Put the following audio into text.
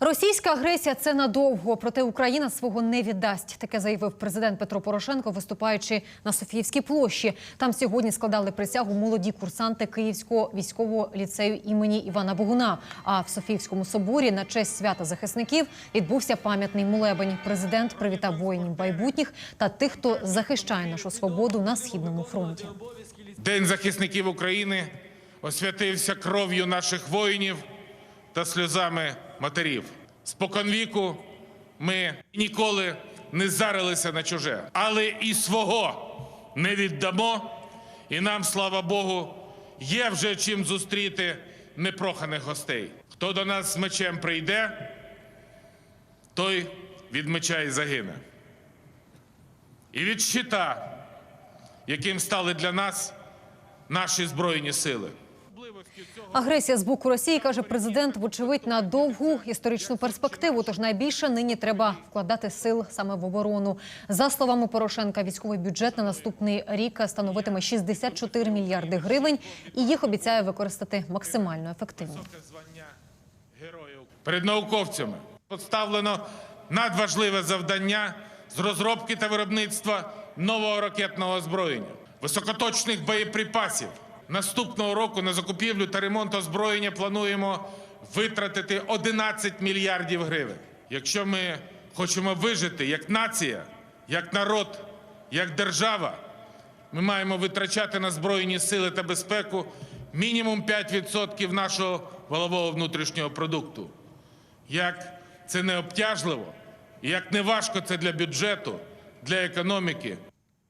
Російська агресія це надовго, проте Україна свого не віддасть. Таке заявив президент Петро Порошенко, виступаючи на Софіївській площі. Там сьогодні складали присягу молоді курсанти Київського військового ліцею імені Івана Богуна. А в Софіївському соборі на честь свята захисників відбувся пам'ятний молебень. Президент привітав воїнів майбутніх та тих, хто захищає нашу свободу на східному фронті. День захисників України освятився кров'ю наших воїнів та сльозами матерів. Споконвіку ми ніколи не зарилися на чуже, але і свого не віддамо. І нам, слава Богу, є вже чим зустріти непроханих гостей. Хто до нас з мечем прийде, той від меча і загине. І від щита, яким стали для нас наші збройні сили. Агресія з боку Росії каже президент, вочевидь на довгу історичну перспективу. Тож найбільше нині треба вкладати сил саме в оборону. За словами Порошенка, військовий бюджет на наступний рік становитиме 64 мільярди гривень, і їх обіцяє використати максимально ефективно. Перед науковцями поставлено надважливе завдання з розробки та виробництва нового ракетного озброєння, високоточних боєприпасів. Наступного року на закупівлю та ремонт озброєння плануємо витратити 11 мільярдів гривень. Якщо ми хочемо вижити як нація, як народ, як держава, ми маємо витрачати на збройні сили та безпеку мінімум 5% нашого валового внутрішнього продукту. Як це не обтяжливо, як не важко це для бюджету, для економіки.